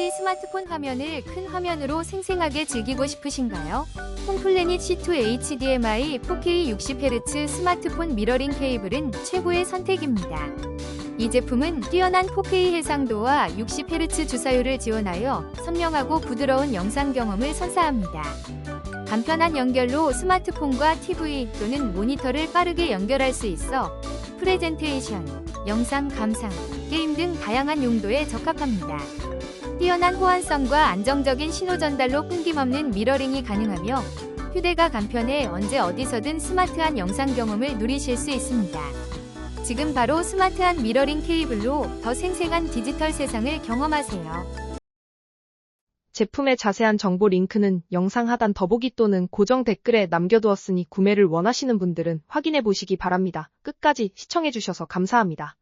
혹시 스마트폰 화면을 큰 화면으로 생생하게 즐기고 싶으신가요? 홈플래닛 C2 HDMI 4K 60Hz 스마트폰 미러링 케이블은 최고의 선택입니다. 이 제품은 뛰어난 4K 해상도와 60Hz 주사율을 지원하여 선명하고 부드러운 영상 경험을 선사합니다. 간편한 연결로 스마트폰과 TV 또는 모니터를 빠르게 연결할 수 있어 프레젠테이션, 영상 감상, 게임 등 다양한 용도에 적합합니다. 뛰어난 호환성과 안정적인 신호 전달로 끊김없는 미러링이 가능하며 휴대가 간편해 언제 어디서든 스마트한 영상 경험을 누리실 수 있습니다. 지금 바로 스마트한 미러링 케이블로 더 생생한 디지털 세상을 경험하세요. 제품의 자세한 정보 링크는 영상 하단 더보기 또는 고정 댓글에 남겨두었으니 구매를 원하시는 분들은 확인해 보시기 바랍니다. 끝까지 시청해주셔서 감사합니다.